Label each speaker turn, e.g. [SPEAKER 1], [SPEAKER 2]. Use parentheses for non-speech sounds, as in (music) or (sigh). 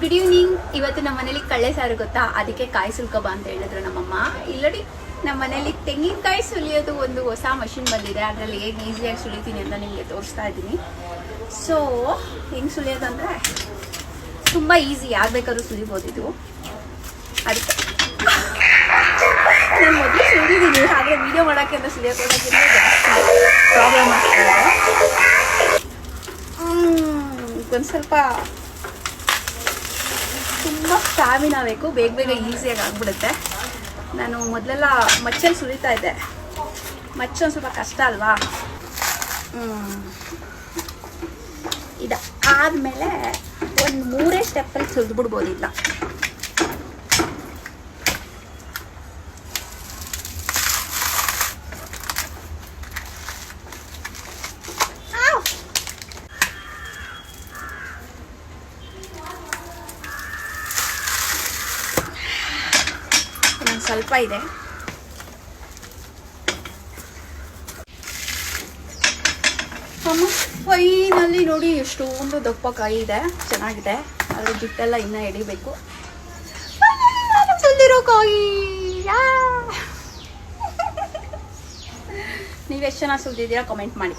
[SPEAKER 1] Good evening ಇವತ್ತು ನಮ್ಮ ಮನೇಲಿ ಕಳ್ಳೆ ಸಾರು ಗೊತ್ತಾ? ಅದಕ್ಕೆ ಕಾಯಿ ಸುಲ್ಕಬ ಅಂತ ಹೇಳಿದ್ರು ನಮ್ಮಮ್ಮ. ಇಲ್ಲಡಿ ನಮ್ಮ ಮನೇಲಿ ತೆಂಗಿನಕಾಯಿ ಸುಲಿಯೋದು ಒಂದು ಹೊಸ ಮಷಿನ್ ಬಂದಿದೆ. ಅದರಲ್ಲಿ ಹೇಗೆ ಈಸಿಯಾಗಿ ಸುಲಿತೀನಿ ಅಂತ ನಿಮಗೆ ತೋರಿಸ್ತಾ ಇದ್ದೀನಿ. ಸೊ ಹೆಂಗೆ ಸುಲಿಯೋದು ಅಂದರೆ, ತುಂಬ ಈಸಿ ಯಾರು ಬೇಕಾದ್ರೂ ಸುಲಿಬೋದು ಇದು. ಅದಕ್ಕೆ ನಾನು ಮೊದಲು ಸುಲಿದಿದ್ದೀನಿ, ಆದರೆ ವೀಡಿಯೋ ಮಾಡೋಕ್ಕೆ ಅಂತ ಸುಲಿಯೋಕೆ ಪ್ರಾಬ್ಲಮ್ ಆಗ್ತದೆ ಒಂದು ಸ್ವಲ್ಪ ತುಂಬ ಸ್ಟಾಮಿನ ಬೇಕು. ಬೇಗ ಬೇಗ ಈಸಿಯಾಗಿ ಆಗ್ಬಿಡುತ್ತೆ. ನಾನು ಮೊದಲೆಲ್ಲ ಮಚ್ಚಲ್ಲಿ ಸುರಿತಾ ಇದ್ದೆ. ಮಚ್ಚೊಂದು ಸ್ವಲ್ಪ ಕಷ್ಟ ಅಲ್ವಾ? ಇದು ಆದಮೇಲೆ ಒಂದು ಮೂರೇ ಸ್ಟೆಪ್ಪಲ್ಲಿ ಸುಲಿದ್ಬಿಡ್ಬೋದು ಸ್ವಲ್ಪ ಇದೆ. ಫೈನಲ್ಲಿ ನೋಡಿ ಎಷ್ಟೊಂದು ದಪ್ಪ ಕಾಯಿ ಇದೆ. ಚೆನ್ನಾಗಿದೆ. ಅದ್ರ ಜುಟ್ಟೆಲ್ಲ ಇನ್ನೂ ಎಡಿಬೇಕು ಸುಲ್ದಿರೋ ಕಾಯಿ. (laughs) ನೀವೆಷ್ಟು ಚೆನ್ನಾಗಿ ಸುಲ್ದಿದ್ದೀರಾ ಕಮೆಂಟ್ ಮಾಡಿ.